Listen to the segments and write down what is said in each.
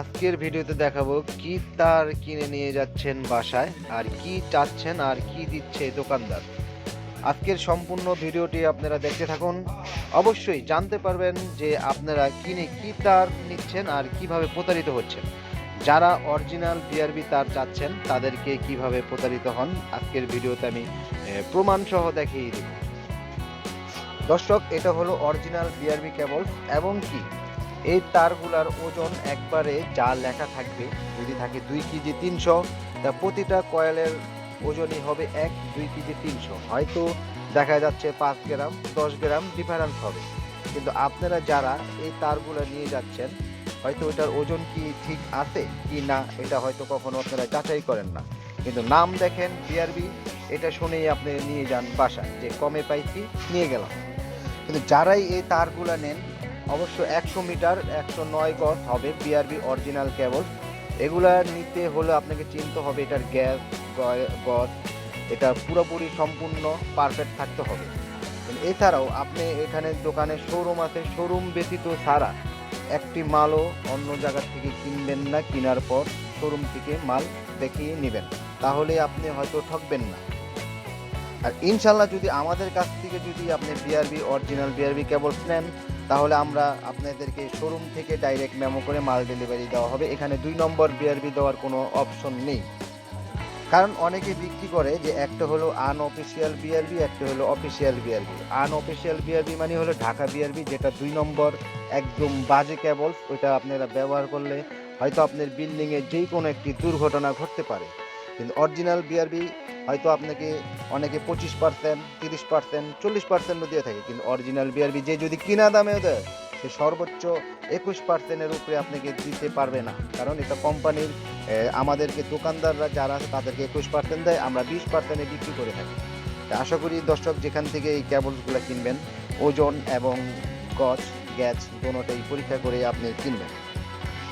আজকের ভিডিওতে দেখাবো কি তার কিনে নিয়ে যাচ্ছেন বাসায়, আর কি চাচ্ছেন, আর কি দিচ্ছে দোকানদার। আজকের সম্পূর্ণ ভিডিওটি আপনারা দেখতে থাকুন। অবশ্যই জানতে পারবেন যে আপনারা কিনে কি তার নিচ্ছেন আর কীভাবে প্রতারিত হচ্ছেন। যারা অরিজিনাল বিআরবি তার চাচ্ছেন, তাদেরকে কীভাবে প্রতারিত হন, আজকের ভিডিওতে আমি প্রমাণ সহ দেখিয়ে দেব। দর্শক, এটা হলো অরিজিনাল বিআরবি কেবল এবং কি? এই তারগুলার ওজন একবারে যা লেখা থাকবে, যদি থাকে দুই কেজি তিনশো, তা প্রতিটা কয়েলের ওজনই হবে এক, দুই কেজি তিনশো। হয়তো দেখা যাচ্ছে পাঁচ গ্রাম, দশ গ্রাম ডিফারেন্স হবে। কিন্তু আপনারা যারা এই তারগুলো নিয়ে যাচ্ছেন, হয়তো ওটার ওজন কি ঠিক আছে কি না, এটা হয়তো কখনো আপনারা যাচাই করেন না। কিন্তু নাম দেখেন বিআরবি এটা শুনেই আপনি নিয়ে যান বাসায়, যে কমে পাইছি নিয়ে গেলাম। কিন্তু যারাই এই তারগুলো নেন অবশ্য একশো মিটার, একশো নয় গজ হবে বিআরবি অরিজিনাল কেবল। এগুলা নিতে হলে আপনাকে চিনতে হবে এটার গ্যাস গজ, এটা পুরোপুরি সম্পূর্ণ পারফেক্ট থাকতে হবে। এছাড়াও আপনি এখানে দোকানে শোরুম আছে শোরুম ব্যতীত ছাড়া একটি মালও অন্য জায়গা থেকে কিনবেন না, কেনার পর শোরুম থেকে মাল দেখিয়ে নেবেন। তাহলে আপনি হয়তো ঠকবেন না। আর ইনশাল্লাহ যদি আমাদের কাছ থেকে যদি আপনি বিআরবি অরিজিনাল বিআরবি কেবলস নেন তাহলে আমরা আপনাদেরকে শোরুম থেকে ডাইরেক্ট মেমো করে মাল ডেলিভারি দেওয়া হবে। এখানে দুই নম্বর বিআরবি দেওয়ার কোনো অপশন নেই। কারণ অনেকে বিক্রি করে যে একটা হলো আনঅফিসিয়াল বিআরবি একটা হলো অফিসিয়াল বিআরবি আনঅফিসিয়াল বিআরবি মানে হলো ঢাকা বিআরবি যেটা দুই নম্বর একদম বাজে কেবলস ওইটা আপনারা ব্যবহার করলে হয়তো আপনার বিল্ডিংয়ে যেই কোনো একটি দুর্ঘটনা ঘটতে পারে। কিন্তু অরিজিনাল বিআরবি হয়তো আপনাকে অনেকে পঁচিশ পার্সেন্ট তিরিশ পার্সেন্ট চল্লিশ পার্সেন্টও দিয়ে থাকে। কিন্তু অরিজিনাল বিআরবি যে যদি কিনা দামেও দেয়, সে সর্বোচ্চ একুশ পার্সেন্টের উপরে আপনাকে দিতে পারবে না। কারণ এটা কোম্পানির আমাদেরকে দোকানদাররা যারা আছে, তাদেরকে একুশ পার্সেন্ট দেয়, আমরা বিশ পার্সেন্টে বিক্রি করে থাকি। আশা করি দর্শক যেখান থেকে এই কেবলসগুলো কিনবেন, ওজন এবং গজ গ্যাস, দোনোটাই পরীক্ষা করে আপনি কিনবেন।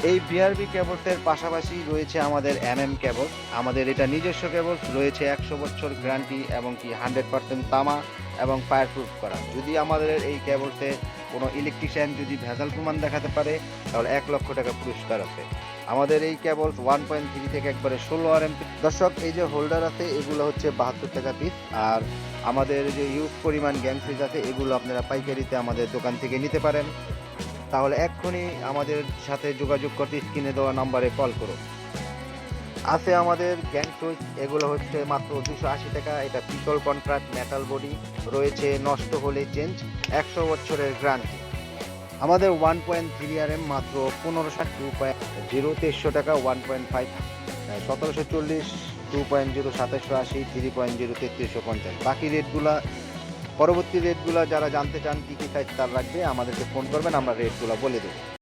এই বিআরবি কেবলসের পাশাপাশি রয়েছে আমাদের এম এম কেবল আমাদের এটা নিজস্ব কেবলস রয়েছে একশো বছর গ্যারান্টি এবং কি হান্ড্রেড পার্সেন্ট তামা এবং ফায়ার প্রুফ করা। যদি আমাদের এই কেবলসে কোনো ইলেকট্রিশিয়ান যদি ভেজাল প্রমাণ দেখাতে পারে, তাহলে এক লক্ষ টাকা পুরস্কার আছে। আমাদের এই কেবলস ওয়ান পয়েন্ট থ্রি থেকে একবারে ষোলো আর এমপি দর্শক, এই যে হোল্ডার আছে, এগুলো হচ্ছে বাহাত্তর টাকা পিস আর আমাদের যে ইউজ পরিমাণ গ্যাং আছে, এগুলো আপনারা পাইকারিতে আমাদের দোকান থেকে নিতে পারেন। তাহলে এক্ষুনি আমাদের সাথে যোগাযোগ করতে স্ক্রিনে দেওয়া নাম্বারে কল করুন আছে আমাদের গ্যাং সুইচ এগুলো হচ্ছে মাত্র দুশো আশি টাকা। এটা পিতল কন্ট্রাক্ট, মেটাল বডি, রয়েছে নষ্ট হলে চেঞ্জ, একশো বছরের গ্যারান্টি। আমাদের one point three R M মাত্র পনেরোশো টু পয়েন্ট জিরো তেইশশো টাকা, ওয়ান পয়েন্ট ফাইভ। সতেরোশো চল্লিশ, টু পয়েন্ট জিরো সাতাশশো আশি, থ্রি পয়েন্ট জিরো তেত্রিশশো পঞ্চাশ। বাকি রেটগুলা পরবর্তী রেটগুলো যারা জানতে চান কী কী সাইজ তার রাখবে, আমাদেরকে ফোন করবেন, আমরা রেটগুলো বলে দেবো।